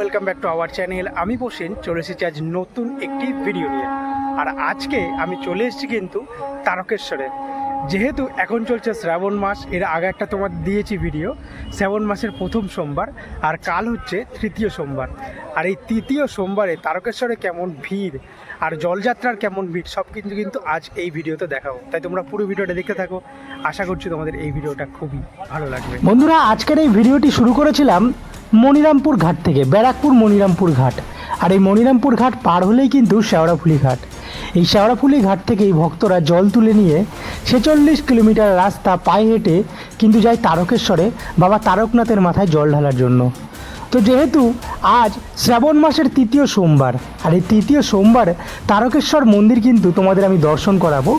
Welcome back to our channel আমি বসেন, চলে এসেছি আজ নতুন একটি ভিডিও নিয়ে। আর আজকে আমি চলে এসেছি কিন্তু তারকেশ্বরে। যেহেতু এখন চলছে শ্রাবণ মাস, এর আগে একটা তোমার দিয়েছি ভিডিও শ্রাবণ মাসের প্রথম সোমবার, আর কাল হচ্ছে তৃতীয় সোমবার। আর এই তৃতীয় সোমবারে তারকেশ্বরে কেমন ভিড়, আর জলযাত্রার কেমন ভিড়, সব কিন্তু কিন্তু আজ এই ভিডিওতে দেখাবো। তাই তোমরা পুরো ভিডিওটা দেখতে থাকো। আশা করছি তোমাদের এই ভিডিওটা খুবই ভালো লাগবে। বন্ধুরা, আজকের এই ভিডিওটি শুরু করেছিলাম মনিরামপুর ঘাট থেকে, ব্যারাকপুর মনিরামপুর ঘাট। আর এই মনিরামপুর ঘাট পার হলেই কিন্তু শেওড়াফুলি ঘাট। এই শেওড়াফুলি ঘাট থেকে এই ভক্তরা জল তুলে নিয়ে ছেচল্লিশ কিলোমিটার রাস্তা পায়ে হেঁটে কিন্তু যায় তারকেশ্বরে বাবা তারকনাথের মাথায় জল ঢালার জন্য। তো যেহেতু আজ শ্রাবণ মাসের তৃতীয় সোমবার, আর এই তৃতীয় সোমবার তারকেশ্বর মন্দির কিন্তু তোমাদের আমি দর্শন করাবো।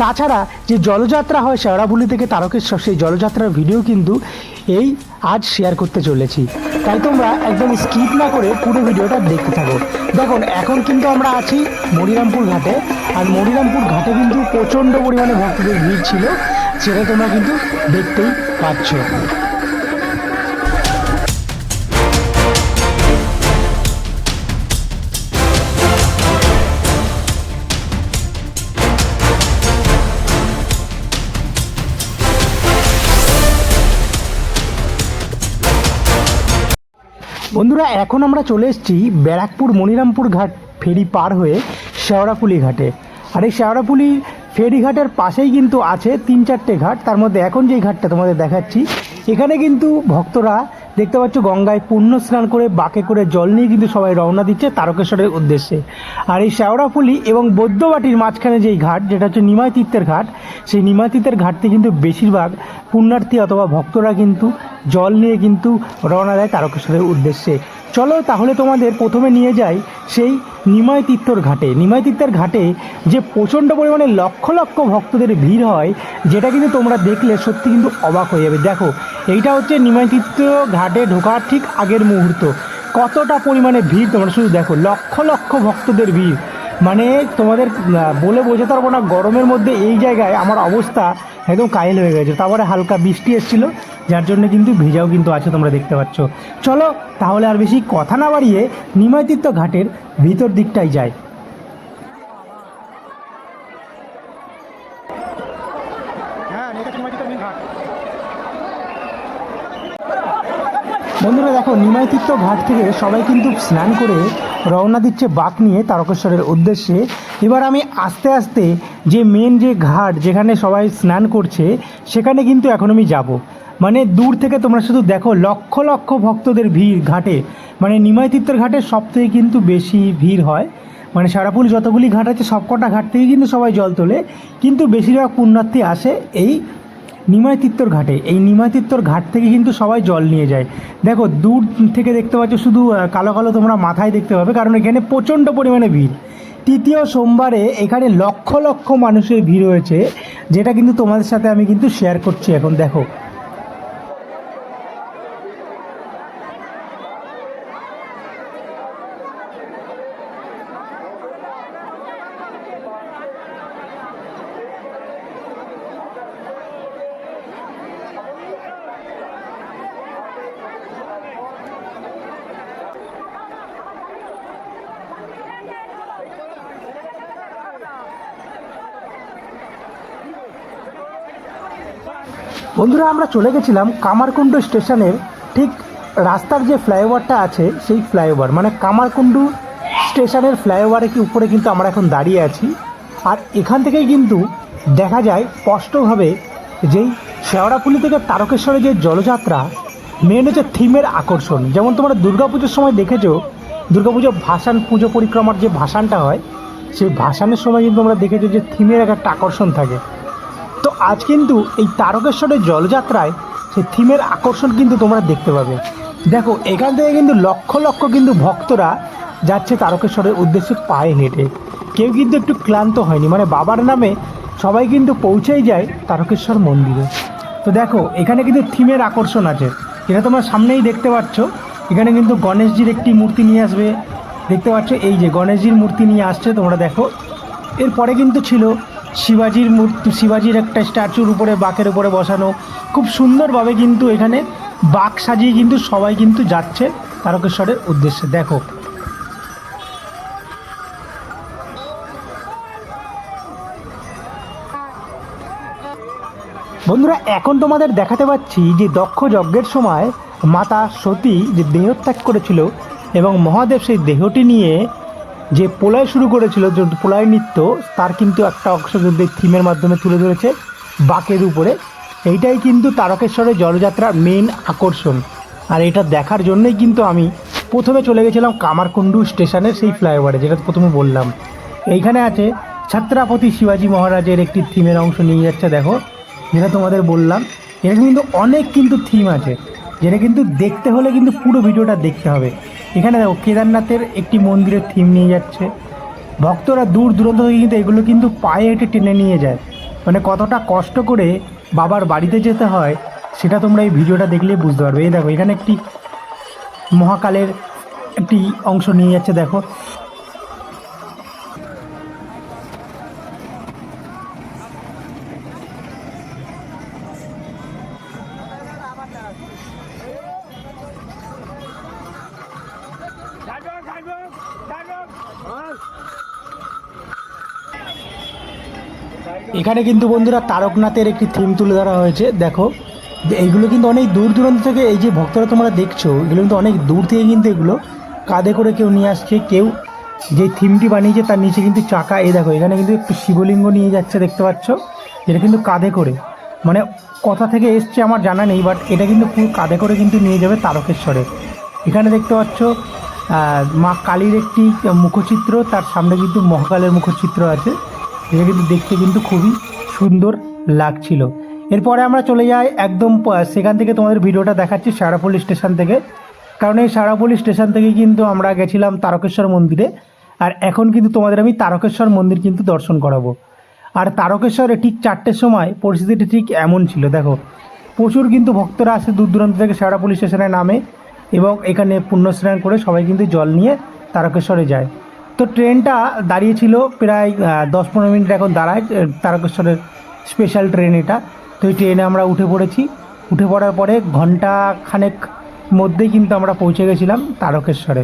তাছাড়া যে জলযাত্রা হয় শেওড়াফুলি থেকে তারকেশ্বর, সেই জলযাত্রার ভিডিও কিন্তু এই আজ শেয়ার করতে চলেছি। তাই তোমরা একদম স্কিপ না করে পুরো ভিডিওটা দেখতে থাকো। দেখুন, এখন কিন্তু আমরা আছি মনিরামপুর ঘাটে, আর মনিরামপুর ঘাটে কিন্তু প্রচণ্ড পরিমাণে ভক্তদের ভিড় ছিল সেটা তোমরা কিন্তু দেখতেই পাচ্ছ। বন্ধুরা, এখন আমরা চলে এসেছি ব্যারাকপুর মনিরামপুর ঘাট ফেরি পার হয়ে শেওড়াপুলি ঘাটে। আর এই শেওড়াপুলি ফেরিঘাটের পাশেই কিন্তু আছে তিন চারটে ঘাট। তার মধ্যে এখন যেই ঘাটটা তোমাদের দেখাচ্ছি, এখানে কিন্তু ভক্তরা দেখতে পাচ্ছ গঙ্গায় পূর্ণ স্নান করে বাঁকে করে জল নিয়ে কিন্তু সবাই রওনা দিচ্ছে তারকেশ্বরের উদ্দেশ্যে। আর এই শ্যাওড়াফুলি এবং বৌদ্ধবাটির মাঝখানে যেই ঘাট, যেটা হচ্ছে নিমাই তীর্থের ঘাট, সেই নিমাই ঘাটতে কিন্তু বেশিরভাগ পুণ্যার্থী অথবা ভক্তরা কিন্তু জল নিয়ে কিন্তু রওনা দেয় তারকেশ্বরের উদ্দেশ্যে। চলো তাহলে তোমাদের প্রথমে নিয়ে যাই সেই নিমাই তীর্থর ঘাটে। নিমাই তীর্থের ঘাটে যে প্রচণ্ড পরিমাণে লক্ষ লক্ষ ভক্তদের ভিড় হয়, যেটা কিন্তু তোমরা দেখলে সত্যি কিন্তু অবাক হয়ে যাবে। দেখো, এইটা হচ্ছে নিমাই তীর্থ ঘাটে ঢোকার ঠিক আগের মুহূর্ত। কতটা পরিমাণে ভিড় তোমরা শুধু দেখো, লক্ষ লক্ষ ভক্তদের ভিড়। মানে তোমাদের বলে বোঝাতে পারব না, গরমের মধ্যে এই জায়গায় আমার অবস্থা একদম কায়েল হয়ে গেছে। তারপরে হালকা বৃষ্টি এসেছিল, যার জন্য কিন্তু ভেজাও কিন্তু আছে তোমরা দেখতে পাচ্ছ। চলো, তাহলে আর বেশি কথা না বাড়িয়ে নিমাইতীর্থ ঘাটের ভিতর দিকটাই যায় হ্যাঁ এটা তোমার ঘাট বন্ধুরা দেখো, নিমাইতীর্থ ঘাট থেকে সবাই কিন্তু স্নান করে রওনা দিচ্ছে বাঁক নিয়ে তারকেশ্বরের উদ্দেশ্যে। এবার আমি আস্তে আস্তে যে মেন যে ঘাট যেখানে সবাই স্নান করছে, সেখানে কিন্তু এখন আমি যাব। মানে দূর থেকে তোমরা শুধু দেখো, লক্ষ লক্ষ ভক্তদের ভিড় ঘাটে। মানে নিমাইতীর্থের ঘাটে সব থেকে কিন্তু বেশি ভিড় হয়। মানে সারাপুল যতগুলি ঘাট আছে, সবকটা ঘাট থেকে কিন্তু সবাই জল তোলে। কিন্তু বেশিরভাগ পুণ্যার্থী আসে এই নিমাইতীর্থর ঘাটে। এই নিমাইতীর্থর ঘাট থেকে কিন্তু সবাই জল নিয়ে যায়। দেখো, দূর থেকে দেখতে পাচ্ছ শুধু কালো কালো তোমরা মাথায় দেখতে পাবে, কারণ এখানে প্রচণ্ড পরিমাণে ভিড়। তৃতীয় সোমবারে এখানে লক্ষ লক্ষ মানুষের ভিড় হয়েছে যেটা কিন্তু তোমাদের সাথে আমি কিন্তু শেয়ার করছি এখন। দেখো বন্ধুরা, আমরা চলে গেছিলাম কামারকুণ্ড স্টেশনের ঠিক রাস্তার যে ফ্লাইওভারটা আছে, সেই ফ্লাইওভার। মানে কামারকুণ্ডু স্টেশনের ফ্লাইওভারে কি উপরে কিন্তু আমরা এখন দাঁড়িয়ে আছি। আর এখান থেকেই কিন্তু দেখা যায় স্পষ্টভাবে যেই শেওড়াপুলি থেকে তারকেশ্বরে যে জলযাত্রা মেন হচ্ছে থিমের আকর্ষণ। যেমন তোমরা দুর্গাপুজোর সময় দেখেছ দুর্গাপুজো ভাসান পুজো পরিক্রমার যে ভাসানটা হয়, সেই ভাসানের সময় কিন্তু তোমরা দেখেছ যে থিমের একটা আকর্ষণ থাকে। আজ কিন্তু এই তারকেশ্বরের জলযাত্রায় সেই থিমের আকর্ষণ কিন্তু তোমরা দেখতে পাবে। দেখো, এখান থেকে কিন্তু লক্ষ লক্ষ কিন্তু ভক্তরা যাচ্ছে তারকেশ্বরের উদ্দেশ্যে পায়ে হেঁটে। কেউ কিন্তু একটু ক্লান্ত হয়নি মানে বাবার নামে সবাই কিন্তু পৌঁছেই যায় তারকেশ্বর মন্দিরে। তো দেখো, এখানে কিন্তু থিমের আকর্ষণ আছে। যেটা তোমরা সামনেই দেখতে পাচ্ছ, এখানে কিন্তু গণেশজির একটি মূর্তি নিয়ে আসবে। দেখতে পাচ্ছ, এই যে গণেশজির মূর্তি নিয়ে আসছে, তোমরা দেখো। এরপরে কিন্তু ছিল শিবাজির মূর্তি, শিবাজির একটা স্ট্যাচুর উপরে, বাঁকের উপরে বসানো। খুব সুন্দরভাবে কিন্তু এখানে বাঘ সাজিয়ে কিন্তু সবাই কিন্তু যাচ্ছে তারকেশ্বরের উদ্দেশ্যে। দেখো। বন্ধুরা, এখন তোমাদের দেখাতে পাচ্ছি যে দক্ষ যজ্ঞের সময় মাতা সতী যে দেহত্যাগ করেছিল এবং মহাদেব সেই দেহটি নিয়ে যে প্রলয় শুরু করেছিল, যে প্রলয় নৃত্য, তার কিন্তু একটা অংশ কিন্তু এই থিমের মাধ্যমে তুলে ধরেছে বাঁকের উপরে। এইটাই কিন্তু তারকেশ্বরের জলযাত্রার মেন আকর্ষণ। আর এটা দেখার জন্যই কিন্তু আমি প্রথমে চলে গেছিলাম কামারকুণ্ডু স্টেশনের সেই ফ্লাইওভারে যেটা প্রথমে বললাম। এইখানে আছে ছত্রাপতি শিবাজি মহারাজের একটি থিমের অংশ নিয়ে যাচ্ছে, দেখো, যেটা তোমাদের বললাম। এরকম কিন্তু অনেক কিন্তু থিম আছে, যেটা কিন্তু দেখতে হলে কিন্তু পুরো ভিডিওটা দেখতে হবে। এখানে দেখো কেদারনাথের একটি মন্দিরের থিম নিয়ে যাচ্ছে। ভক্তরা দূর দূরান্ত থেকে কিন্তু এগুলো কিন্তু পায়ে হেঁটে টেনে নিয়ে যায়। মানে কতটা কষ্ট করে বাবার বাড়িতে যেতে হয়, সেটা তোমরা এই ভিডিওটা দেখলে বুঝতে পারবে। এই দেখো, এখানে একটি মহাকালের একটি অংশ নিয়ে যাচ্ছে, দেখো। এখানে কিন্তু বন্ধুরা তারকনাথের একটি থিম তুলে ধরা হয়েছে। দেখো এইগুলো কিন্তু অনেক দূর দূরান্ত থেকে এই যে ভক্তরা তোমরা দেখছ, এগুলো কিন্তু অনেক দূর থেকে কিন্তু এগুলো কাঁধে করে কেউ নিয়ে আসছে, কেউ যে থিমটি বানিয়েছে তার নিচে কিন্তু চাকা। এ দেখো, এখানে কিন্তু একটু শিবলিঙ্গ নিয়ে যাচ্ছে, দেখতে পাচ্ছ? যেটা কিন্তু কাঁধে করে। মানে কথা থেকে এসছে আমার জানা নেই বাট এটা কিন্তু পুরো কাঁধে করে কিন্তু নিয়ে যাবে তারকেশ্বরে। এখানে দেখতে পাচ্ছ মা কালীর একটি মুখচিত্র, তার সামনে কিন্তু মহাকালের মুখচিত্র আছে। যেটা কিন্তু দেখতে কিন্তু খুবই সুন্দর লাগছিল। এরপরে আমরা চলে যাই একদম সেখান থেকে তোমাদের ভিডিওটা দেখাচ্ছি সারাপল্লী স্টেশন থেকে। কারণ এই সারাপল্লী স্টেশন থেকে কিন্তু আমরা গেছিলাম তারকেশ্বর মন্দিরে। আর এখন কিন্তু তোমাদের আমি তারকেশ্বর মন্দির কিন্তু দর্শন করাবো। আর তারকেশ্বরে ঠিক চারটের সময় পরিস্থিতিটি ঠিক এমন ছিল, দেখো। প্রচুর কিন্তু ভক্তরা আসে দূর দূরান্ত থেকে সারাপল্লী স্টেশনে নামে এবং এখানে পুণ্যস্নান করে সবাই কিন্তু জল নিয়ে তারকেশ্বরে যায়। তো ট্রেনটা দাঁড়িয়েছিল প্রায় দশ পনেরো মিনিট এখন দাঁড়ায় তারকেশ্বরের স্পেশাল ট্রেন এটা। তো এই ট্রেনে আমরা উঠে পড়েছি। উঠে পড়ার পরে ঘণ্টা খানেক মধ্যেই কিন্তু আমরা পৌঁছে গেছিলাম তারকেশ্বরে।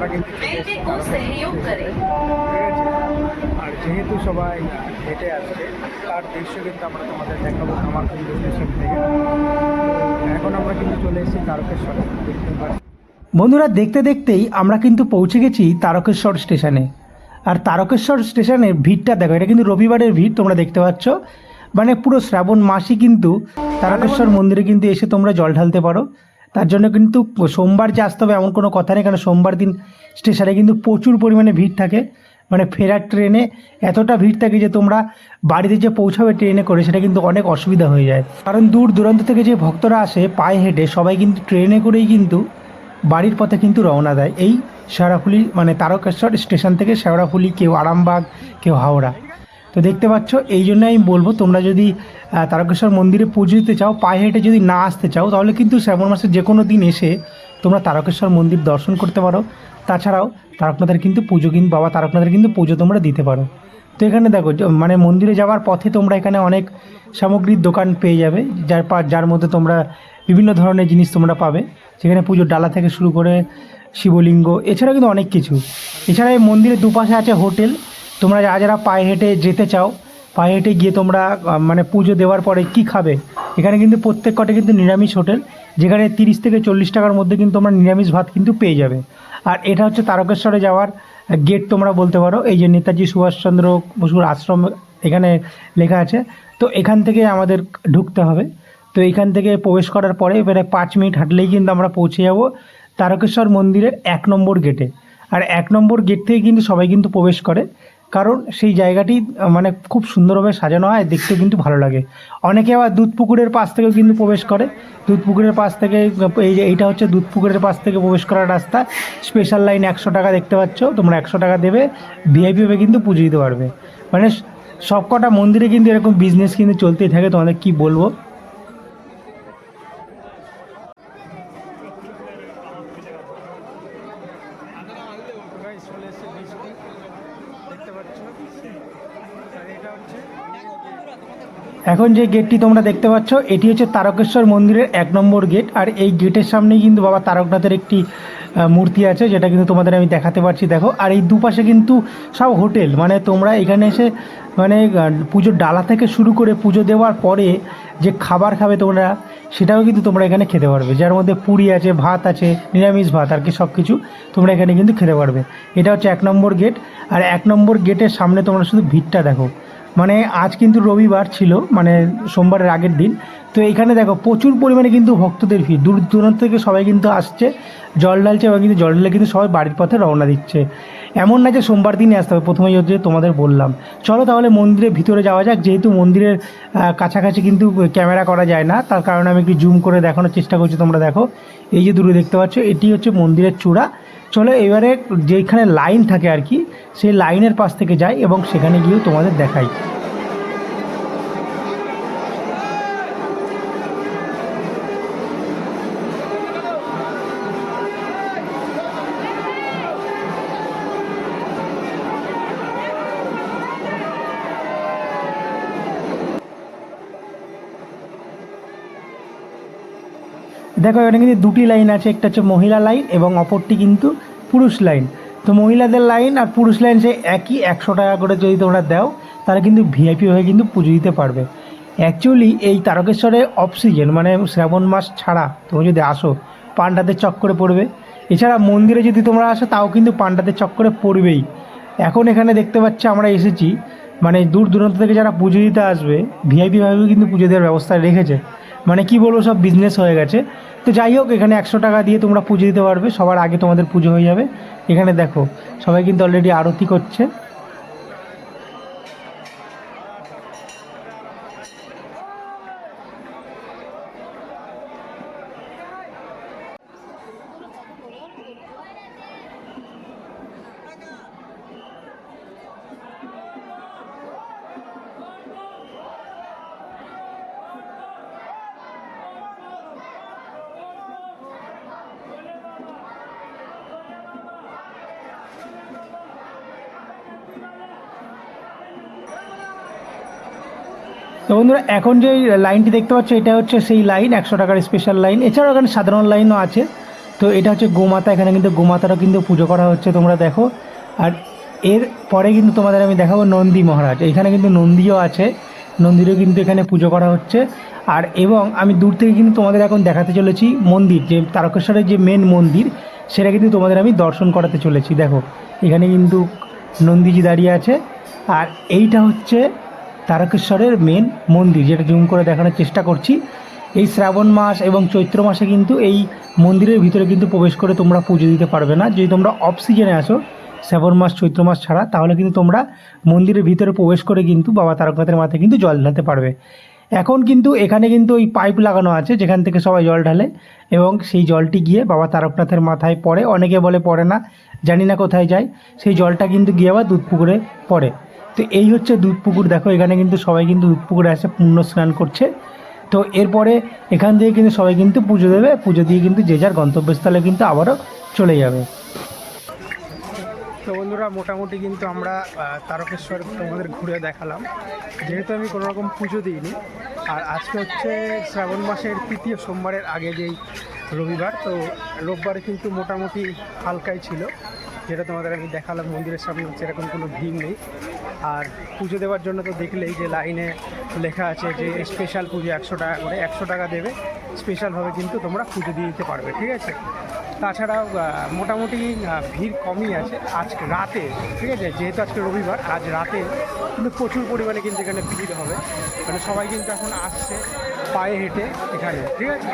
करें ঠিক আছে? আর যেহেতু সবাই হেঁটে আসছে তার দৃশ্য কিন্তু আমরা তোমাদের দেখাবো আমার কিন্তু স্টেশন থেকে এখন আমরা কিন্তু চলে এসেছি তারকেশ্বরে। দেখতে পাচ্ছি বন্ধুরা দেখতে দেখতেই আমরা কিন্তু পৌঁছে গেছি তারকেশ্বর স্টেশনে। আর তারকেশ্বর স্টেশনের ভিড়টা দেখো এটা কিন্তু রবিবারের ভিড় তোমরা দেখতে পাচ্ছ। মানে পুরো শ্রাবণ মাসই কিন্তু তারকেশ্বর মন্দিরে কিন্তু এসে তোমরা জল ঢালতে পারো। তার জন্য কিন্তু সোমবার যে আসতে হবে এমন কোনো কথা নেই, কারণ সোমবার দিন স্টেশনে কিন্তু প্রচুর পরিমাণে ভিড় থাকে। মানে ফেরার ট্রেনে এতটা ভিড় থাকে যে তোমরা বাড়িতে যে পৌঁছাবে ট্রেনে করে, সেটা কিন্তু অনেক অসুবিধা হয়ে যায়। কারণ দূর দূরান্ত থেকে যে ভক্তরা আসে পায়ে হেঁটে, সবাই কিন্তু ট্রেনে করেই কিন্তু বাড়ির পথে কিন্তু রওনা দেয়। এই শেওড়াফুলি মানে তারকেশ্বর স্টেশন থেকে শেওড়াফুলি, কেউ আরামবাগ, কেউ হাওড়া। তো দেখতে পাচ্ছ, এই জন্য আমি বলব, তোমরা যদি তারকেশ্বর মন্দিরে পুজো দিতে চাও, পায়ে হেঁটে যদি না আসতে চাও, তাহলে কিন্তু শ্রাবণ মাসের যে কোনো দিন এসে তোমরা তারকেশ্বর মন্দির দর্শন করতে পারো। তাছাড়াও, তারকনাথের কিন্তু পুজো কিন্তু বাবা তারকনাথের কিন্তু পুজো তোমরা দিতে পারো। তো এখানে দেখো মানে মন্দিরে যাওয়ার পথে তোমরা এখানে অনেক সামগ্রীর দোকান পেয়ে যাবে, যার যার মধ্যে তোমরা বিভিন্ন ধরনের জিনিস তোমরা পাবে। সেখানে পুজোর ডালা থেকে শুরু করে শিবলিঙ্গ এছাড়া কিন্তু অনেক কিছু। এছাড়া এই মন্দিরের দুপাশে আছে হোটেল তোমরা যারা যারা পায়ে হেঁটে যেতে চাও, পায়ে হেঁটে গিয়ে তোমরা মানে পুজো দেওয়ার পরে কি খাবে? এখানে কিন্তু প্রত্যেক কটে কিন্তু নিরামিষ হোটেল, যেখানে তিরিশ থেকে চল্লিশ টাকার মধ্যে কিন্তু তোমরা নিরামিষ ভাত কিন্তু পেয়ে যাবে। আর এটা হচ্ছে তারকেশ্বরে যাওয়ার গেট তোমরা বলতে পারো, এই যে নেতাজি সুভাষচন্দ্র বসুর আশ্রম এখানে লেখা আছে। তো এখান থেকে আমাদের ঢুকতে হবে। তো এখান থেকে প্রবেশ করার পরে এবারে পাঁচ মিনিট হাঁটলেই কিন্তু আমরা পৌঁছে যাব তারকেশ্বর মন্দিরের এক নম্বর গেটে আর এক নম্বর গেট থেকে কিন্তু সবাই কিন্তু প্রবেশ করে। কারণ সেই জায়গাটি মানে খুব সুন্দরভাবে সাজানো হয় দেখতে কিন্তু ভালো লাগে। অনেকে আবার দুধ পুকুরের পাশ থেকেও কিন্তু প্রবেশ করে। দুধ পুকুরের পাশ থেকে, এই যে এইটা হচ্ছে দুধ পুকুরের পাশ থেকে প্রবেশ করার রাস্তা। স্পেশাল লাইন একশো টাকা দেখতে পাচ্ছ, তোমরা একশো টাকা দেবে ভিআইপি ভাবে কিন্তু পুজো দিতে পারবে। মানে সবকটা মন্দিরে কিন্তু এরকম বিজনেস কিন্তু চলতেই থাকে, তোমাদের কি বলব? এখন যে গেটটি তোমরা দেখতে পাচ্ছ, এটি হচ্ছে তারকেশ্বর মন্দিরের এক নম্বর গেট আর এই গেটের সামনেই কিন্তু বাবা তারকনাথের একটি মূর্তি আছে, যেটা কিন্তু তোমাদের আমি দেখাতে পারছি। দেখো, আর এই দুপাশে কিন্তু সব হোটেল মানে তোমরা এখানে এসে মানে পুজোর ডালা থেকে শুরু করে পুজো দেওয়ার পরে যে খাবার খাবে তোমরা, সেটাও কিন্তু তোমরা এখানে খেতে পারবে। যার মধ্যে পুরি আছে, ভাত আছে, নিরামিষ ভাত, আর কি সব কিছু তোমরা এখানে কিন্তু খেতে পারবে। এটা হচ্ছে এক নম্বর গেট আর এক নম্বর গেটের সামনে তোমরা শুধু ভিড়টা দেখো। মানে আজ কিন্তু রবিবার ছিল মানে সোমবারের আগের দিন। তো এখানে দেখো, প্রচুর পরিমাণে কিন্তু ভক্তদের ভিড়। দূর দূরান্ত থেকে সবাই কিন্তু আসছে। জল ঢালছে এবং কিন্তু জল ঢালে কিন্তু সবাই বাড়ির পথে রওনা দিচ্ছে। এমন না যে সোমবার দিনই আসতে হবে প্রথমেই হচ্ছে তোমাদের বললাম। চলো তাহলে মন্দিরের ভিতরে যাওয়া যাক। যেহেতু মন্দিরের কাছাকাছি কিন্তু ক্যামেরা করা যায় না, তার কারণে আমি একটু জুম করে দেখানোর চেষ্টা করছি তোমরা দেখো। এই যে দূরে দেখতে পাচ্ছ, এটি হচ্ছে মন্দিরের চূড়া। চলো এবারে যেখানে লাইন থাকে আর কি, সেই লাইনের পাশ থেকে যাই এবং সেখানে গিয়েও তোমাদের দেখাই। দেখো, এখানে কিন্তু দুটি লাইন আছে, একটা হচ্ছে মহিলা লাইন এবং অপরটি কিন্তু পুরুষ লাইন তো মহিলাদের লাইন আর পুরুষ লাইন সে একই, একশো টাকা করে যদি তোমরা দাও, তাহলে কিন্তু ভিআইপি হয়ে কিন্তু পুজো দিতে পারবে। অ্যাকচুয়ালি এই তারকেশ্বরে অফ সিজন মানে শ্রাবণ মাস ছাড়া তুমি যদি আসো পান্ডাদের চক্করে পড়বে। এছাড়া মন্দিরে যদি তোমরা আসো, তাও কিন্তু পান্ডাদের চক্করে পড়বেই। এখন এখানে দেখতে পাচ্ছি, আমরা এসেছি মানে দূর দূরান্ত থেকে যারা পুজো দিতে আসবে ভিআইপি ভাবে কিন্তু পুজো দেওয়ার ব্যবস্থা রেখেছে। মানে কি বলব, সব বিজনেস হয়ে গেছে। তো যাই হোক, এখানে একশো টাকা দিয়ে তোমরা পুজো দিতে পারবে। সবার আগে তোমাদের পুজো হয়ে যাবে। এখানে দেখো, সবাই কিন্তু অলরেডি আরতি করছে। তো বন্ধুরা, এখন যে লাইনটি দেখতে পাচ্ছ, এটা হচ্ছে সেই লাইন, একশো টাকার স্পেশাল লাইন। এছাড়াও এখানে সাধারণ লাইনও আছে। তো এটা হচ্ছে গোমাতা, এখানে কিন্তু গোমাতারও কিন্তু পুজো করা হচ্ছে, তোমরা দেখো। আর এর পরে কিন্তু তোমাদের আমি দেখাবো নন্দী মহারাজ। এখানে কিন্তু নন্দীও আছে, নন্দীরও কিন্তু এখানে পুজো করা হচ্ছে। আর এবং আমি দূর থেকে কিন্তু তোমাদের এখন দেখাতে চলেছি মন্দির, যে তারকেশ্বরের যে মেন মন্দির, সেটা কিন্তু তোমাদের আমি দর্শন করাতে চলেছি। দেখো, এখানে কিন্তু নন্দীজি দাঁড়িয়ে আছে। আর এইটা হচ্ছে তারকেশ্বরের মেন মন্দির, যেটা জুম করে দেখানোর চেষ্টা করছি। এই শ্রাবণ মাস এবং চৈত্র মাসে কিন্তু এই মন্দিরের ভিতরে কিন্তু প্রবেশ করে তোমরা পুজো দিতে পারবে না। যদি তোমরা অফ সিজনে আসো, শ্রাবণ মাস, চৈত্র মাস ছাড়া, তাহলে কিন্তু তোমরা মন্দিরের ভিতরে প্রবেশ করে কিন্তু বাবা তারকনাথের মাথায় কিন্তু জল ঢালতে পারবে। এখন কিন্তু এখানে কিন্তু ওই পাইপ লাগানো আছে, যেখান থেকে সবাই জল ঢালে এবং সেই জলটি গিয়ে বাবা তারকনাথের মাথায় পড়ে। অনেকে বলে পড়ে না, জানি না কোথায় যায়। সেই জলটা কিন্তু গিয়ে আবার দুধ পুকুরে পড়ে। তো এই হচ্ছে দুধ পুকুর। দেখো, এখানে কিন্তু সবাই কিন্তু দুধ পুকুরে এসে পুণ্য স্নান করছে। তো এরপরে এখান থেকে কিন্তু সবাই কিন্তু পুজো দেবে। পুজো দিয়ে কিন্তু যে যার গন্তব্যস্থলে কিন্তু আবারও চলে যাবে। তো বন্ধুরা, মোটামুটি কিন্তু আমরা তারকেশ্বর তোমাদের ঘুরে দেখালাম। যেহেতু আমি কোনো রকম পুজো দিইনি, আর আজকে হচ্ছে শ্রাবণ মাসের তৃতীয় সোমবারের আগে যেই রবিবার, তো রোববারে কিন্তু মোটামুটি হালকাই ছিল। যেটা তোমাদের আমি দেখালাম মন্দিরের সামনে সেরকম কোনো ভিড় নেই। আর পুজো দেওয়ার জন্য তো দেখলেই যে লাইনে লেখা আছে যে স্পেশাল পুজো একশো টাকা করে, একশো টাকা দেবে। স্পেশালভাবে কিন্তু তোমরা পুজো দিয়ে দিতে পারবে, ঠিক আছে? তাছাড়াও মোটামুটি ভিড় কমই আছে আজ রাতে, ঠিক আছে? যেহেতু আজকে রবিবার, আজ রাতে কিন্তু প্রচুর পরিমাণে কিন্তু এখানে ভিড় হবে। মানে সবাই কিন্তু এখন আসছে পায়ে হেঁটে এখানে, ঠিক আছে?